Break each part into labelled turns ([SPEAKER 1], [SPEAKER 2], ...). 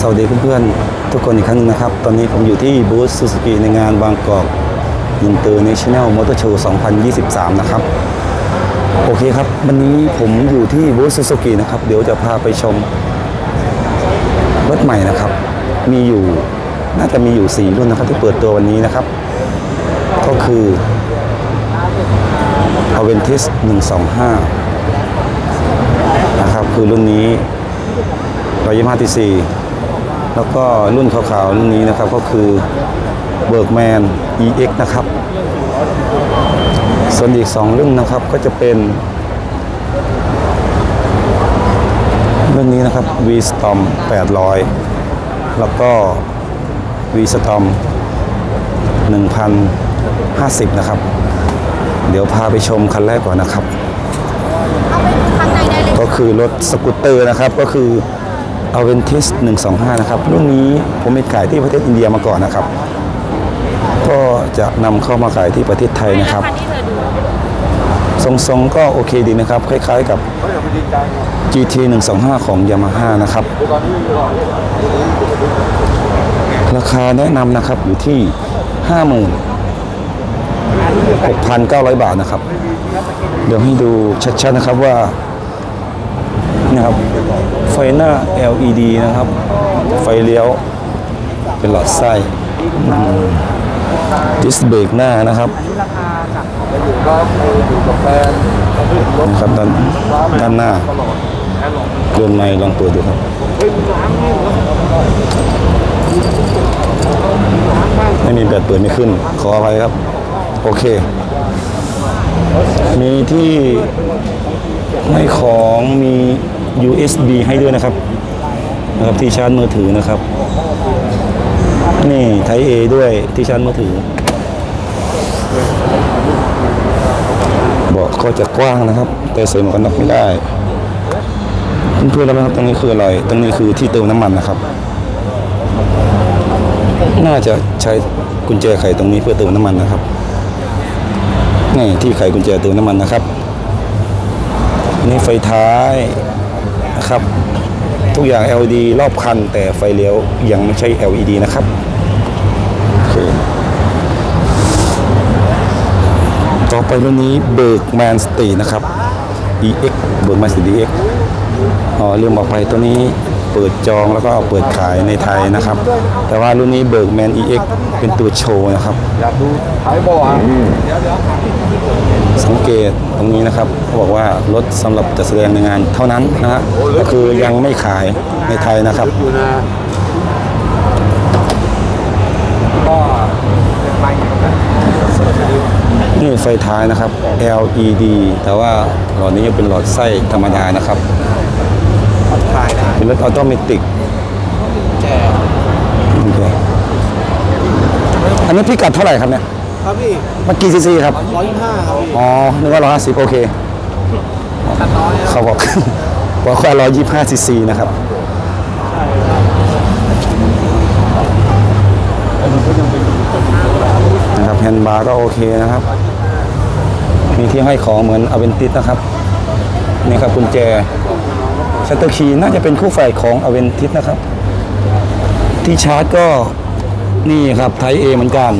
[SPEAKER 1] สวัสดีเพื่อนๆทุกคนอีกครั้งหนึงนะครับ ตอนนี้ผมอยู่ที่บูธซูซูกิในงานบางกอกอินเตอร์เนชั่นแนลมอเตอร์โชว์ 2023 นะครับ โอเคครับ วันนี้ผมอยู่ที่บูธซูซูกินะครับ เดี๋ยวจะพาไปชมรถใหม่นะครับ มีอยู่น่าจะมีอยู่ 4 รุ่นนะครับ ที่เปิดตัววันนี้นะครับ ก็คือ a v e n t i s 125 นะครับ คือรุ่นนี้125 TC แล้วก็รุ่นขาวๆรุ่นนี้นะครับก็คือ Bergman EX นะครับ ส่วนอีก 2 รุ่นนะครับก็จะเป็นรุ่นนี้นะครับ V Storm 800 แล้วก็ V Storm 1050 นะครับ เดี๋ยวพาไปชมคันแรกก่อนนะครับ
[SPEAKER 2] เอาไปดูข้างในได้เลย
[SPEAKER 1] ก็คือรถสกูตเตอร์นะครับก็คือ a v e n t i s 125 นะครับ รุ่นนี้ผมมีขายที่ประเทศอินเดียมาก่อนนะครับ ก็จะนำเข้ามาขายที่ประเทศไทยนะครับ
[SPEAKER 2] คันที่เธอดู
[SPEAKER 1] ทรงๆก็โอเคดีนะครับ คล้ายๆกับ GT 125 ของ Yamaha นะครับ ราคาแนะนำนะครับอยู่ที่ 56,900 บาทนะครับ เดี๋ยวให้ดูชัดๆนะครับว่า นะครับ ไฟหน้า LED นะครับ ไฟเลี้ยว เป็นหลอดไส้ดิสเบรกหน้านะครับนะครับด้านด้านหน้าเรือนไม้ลองเปิดดูครับไม่มีแบตเปิดไม่ขึ้น ขออภัยครับ โอเค มีที่ให้ของมี USB ให้ด้วยนะครับนะครับที่ชาร์จมือถือนะครับ นี่ไท A ด้วยที่ชาร์จมือถือเบอกก็จะกว้างนะครับ แต่ใส่หมวกกันน็อกไม่ได้เพื่อนๆรู้ไหมครับตรงนี้คืออะไรตรงนี้คือที่เติมน้ำมันนะครับ น่าจะใช้กุญแจไขตรงนี้เพื่อเติมน้ำมันนะครับนี่ที่ไขกุญแจเติมน้ำมันนะครับนี่ไฟท้าย นะครับ ทุกอย่าง LED รอบคัน แต่ไฟเลี้ยวยังไม่ใช่ LED นะครับโอเคต่อไปรุ่นนี้ Bergman Street นะครับ EX Bergman Street EX อ๋อลืมบอกไปตัวนี้เปิดจองแล้วก็เปิดขายในไทยนะครับ แต่ว่ารุ่นนี้ Bergman EX เป็นตัวโชว์นะครับ
[SPEAKER 3] อยากดูท้ายบ่ออะ
[SPEAKER 1] สังเกตตรงนี้นะครับเขาบอกว่ารถสำหรับจัดแสดงในงานเท่านั้นนะฮะก็คือยังไม่ขายในไทยนะครับ
[SPEAKER 3] ก็นี่ไฟ
[SPEAKER 1] ท้ายนะครับ LED แต่ว่าหลอดนี้ยังเป็นหลอดไส้ธรรมดานะครับเป็นรถออโตเมติกอันนี้พิกัดเท่าไหร่ครับเนี่ย
[SPEAKER 3] ครับพี่
[SPEAKER 1] มันกี่ซีซีครับ
[SPEAKER 3] ร้อยยี่ห้าครับพี่
[SPEAKER 1] อ๋อ นึกว่าร้อยห้าสิบโอเค
[SPEAKER 3] คันน้อย
[SPEAKER 1] เขาบอกบอกว่าร้อยยี่ห้าซีซีนะครับ นะครับแฮนด์บาร์ก็โอเคนะครับ มีที่ให้ของเหมือนอเวนติสนะครับ นี่ครับกุญแจชัตเตอร์คีย์น่าจะเป็นคู่แฝดของอเวนติสนะครับ ที่ชาร์จก็นี่ครับไทเอเหมือนกัน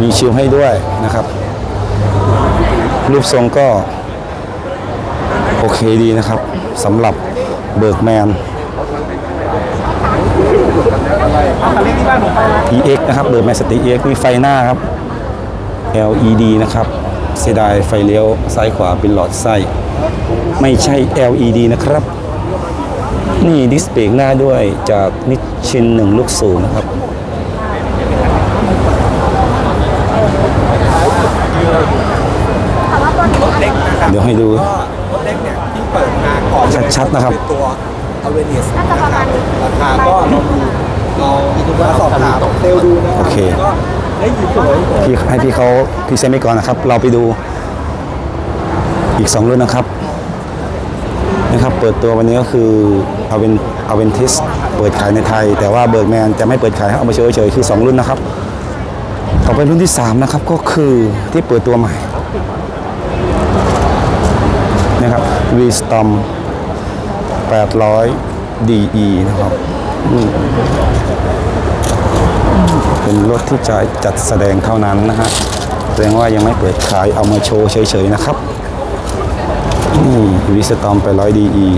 [SPEAKER 1] มีชิลให้ด้วยนะครับ รูปทรงก็ โอเคดีนะครับสำหรับเบิร์กแมน EX นะครับเบิร์กแมนสติ EX มีไฟหน้าครับ LED นะครับ เสียดายไฟเลี้ยวซ้ายขวาเป็นหลอดไส้ ไม่ใช่ LED นะครับ นี่ดิสเบรกหน้าด้วยจากนิชชินหนึ่งลูกสูงนะครับ
[SPEAKER 2] แต่ว่าตัวนี้อันนี้
[SPEAKER 1] เดี๋ยว ให้ดู
[SPEAKER 3] ก็รถเล็กเนี่ยที่เปิดมาก่อน
[SPEAKER 1] ชัดๆนะครับ
[SPEAKER 3] เป็นตัวอเวเนียส
[SPEAKER 2] น่าจะประมาณ
[SPEAKER 3] ราคาก็ลองดูลองดูว่าสอบถามเซลล์ดูนะครั
[SPEAKER 1] โอเค
[SPEAKER 3] ก็ได้ยินสวย
[SPEAKER 1] พี่ให้พี่เขาพรีเซนต์ไปก่อนนะครับ เราไปดูอีก 2 รุ่นนะครับนะครับ เปิดตัววันนี้ก็คืออเวนอเวนทิสเปิดขายในไทย แต่ว่าเบิร์กแมนจะไม่เปิดขายให้เอามาโชว์เฉยๆคือ 2 รุ่นนะครับ ต่อไปรุ่นที่ 3 นะครับ ก็คือที่เปิดตัวใหม่ นะครับ V Storm 800 DE นะครับเป็นรถที่จะจัดแสดงเท่านั้นนะฮะแสดงว่ายังไม่เปิดขายเอามาโชว์เฉยๆนะครับ นี่วิสตอมไปร้อยดีอี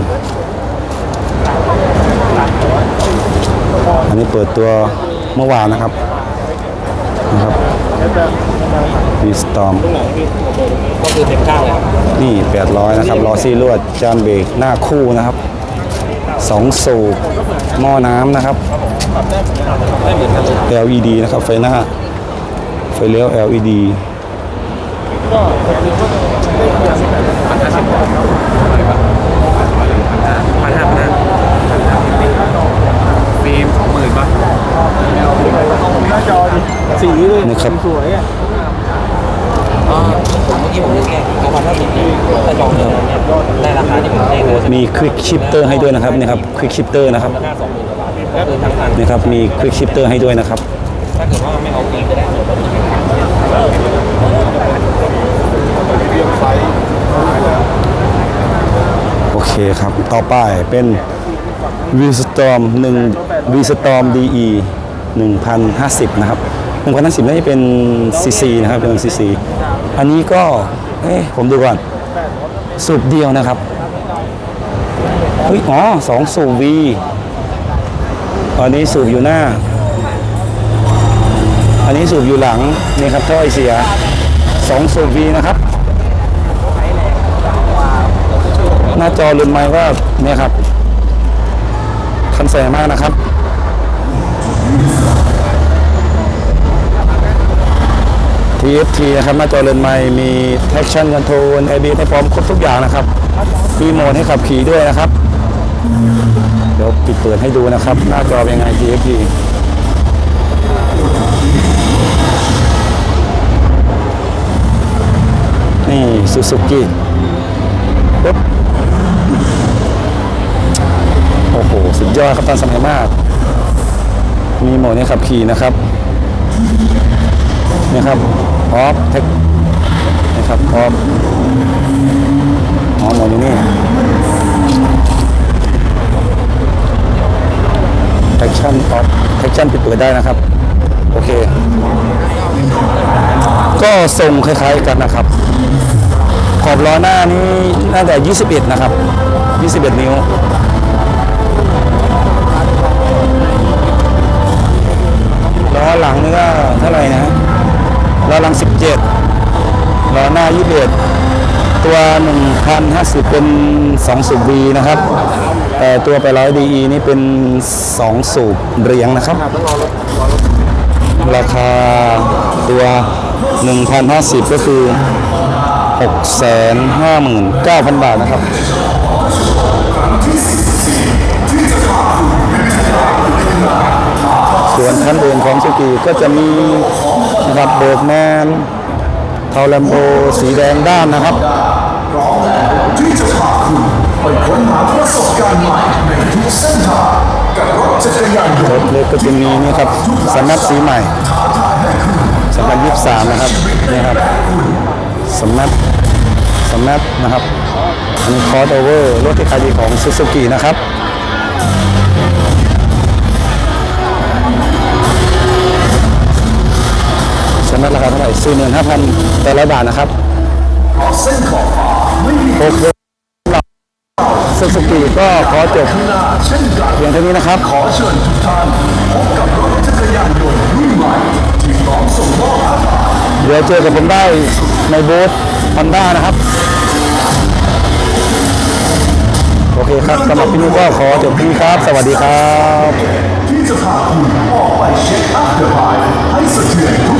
[SPEAKER 1] อันนี้เปิดตัวเมื่อวานนะครับนะครับวิสตอม
[SPEAKER 3] เต็มข้างเลยครับ
[SPEAKER 1] นี่ 800 นะครับล้อซี่ลวดจานเบรกหน้าคู่นะครับสองสูบหม้อน้ำนะครับ
[SPEAKER 3] ไม่เหมือนกันเลย
[SPEAKER 1] LED นะครับ ไฟหน้า ไฟเลี้ยว LED
[SPEAKER 3] พันห้าพันห้าฟิล์มสองหมื่นป่ะ สีเลย
[SPEAKER 1] นะครับ
[SPEAKER 3] สวยอะ ผมเมื่อกี้ผมเลือกแค่เอาพันห้าสิบถ้าจองเดิมเนี่ยได้ราคาที่ผมเองเลย
[SPEAKER 1] มีควิกชิปเตอร์ให้ด้วยนะครับนี่ครับควิกชิปเตอร์นะครับ
[SPEAKER 3] ราคาสองหมื่นกว่าบาทก็คือทั้งคัน
[SPEAKER 1] นี่ครับมีควิกชิปเตอร์ให้ด้วยนะครับ
[SPEAKER 3] ถ้าเกิดว่าไม่เอาฟิล์มก็ได้
[SPEAKER 1] โอเคครับ ต่อไปเป็น v s t o r m 1 v s t o r m DE 1050นะครับ1050น่าจะเป็น CC นะครับเป็น CC อันนี้ก็เอ๊ะผมดูก่อน สูบเดียวนะครับเฮ้ยอ๋อสองสูบ V อันนี้สูบอยู่หน้า อันนี้สูบอยู่หลังนี่ครับท่อไอเสียสองสูบ V นะครับ หน้าจอรุ่นใหม่ก็เนี่ยครับคันแสมากนะครับ TFT นะครับหน้าจอรุ่นใหม่มี traction control ABS ให้พร้อมครบทุกอย่างนะครับมีโหมดให้ขับขี่ด้วยนะครับ เดี๋ยวปิดเปิดให้ดูนะครับ หน้าจอเป็นยังไง TFT นี่ซูซูกิปุ๊บโอ้โห สุดยอดครับทันสมัยมาก มีโหมดให้ขับขี่นะครับนี่ครับ ออฟเทคนะครับออฟอ๋อโหมดอยู่นี่แท็กชั่นออฟแท็กชั่นปิดเปิดได้นะครับ โอเค ก็ทรงคล้ายๆกันนะครับ ขอบล้อหน้านี้น่าจะ21 นะครับ 21 นิ้วล้อหลังนี่ก็เท่าไหร่นะ ล้อหลัง 17ล้อหน้า 21 ตัว 1,050 เป็น2สูบ V นะครับแต่ตัวไปร้อย DE นี่เป็น 2 สูบเรียงนะครับ ราคาตัว 1,050 ก็คือ 659,000 บาทนะครับส่วนชั้นอื่นของสุกีก็จะมี นะครับเบิร์กแมนเทาแลมโบสีแดงด้านนะครับพร้อมแล้ว
[SPEAKER 4] ที่จะพาคุณไปค้นหาประสบการณ์ใหม่ในทุกเส้นทางกับรถจักรยานยนต์
[SPEAKER 1] เล็กก็จะมีนี่ครับสำนักสีใหม่สำนักยี่สามนะครับนี่ครับสำนักสำนักนะครับอันนี้คอร์สโอเวอร์รถที่ขายดีของซูซูกินะครับ 45,000แต่ละบาทนะครับโอเคสุสกิก็ขอจบ
[SPEAKER 4] เพี
[SPEAKER 1] ยงเท่านี้นะครับ
[SPEAKER 4] ขอเชิญทุกท่านพบกับรถจักรยานยนต์รุ่นใหม่ที่พร้อมส่งมอบอาหาร
[SPEAKER 1] เดี๋ยวเจอกับผมได้ในบูธฮอนด้านะครับ โอเคครับสำหรับที่นี้ก็ขอจบที่ครับ สวัสดีครับ
[SPEAKER 4] ที่จะพาคุณออกไปเช็คอัพเดอะไลให้สะเทือน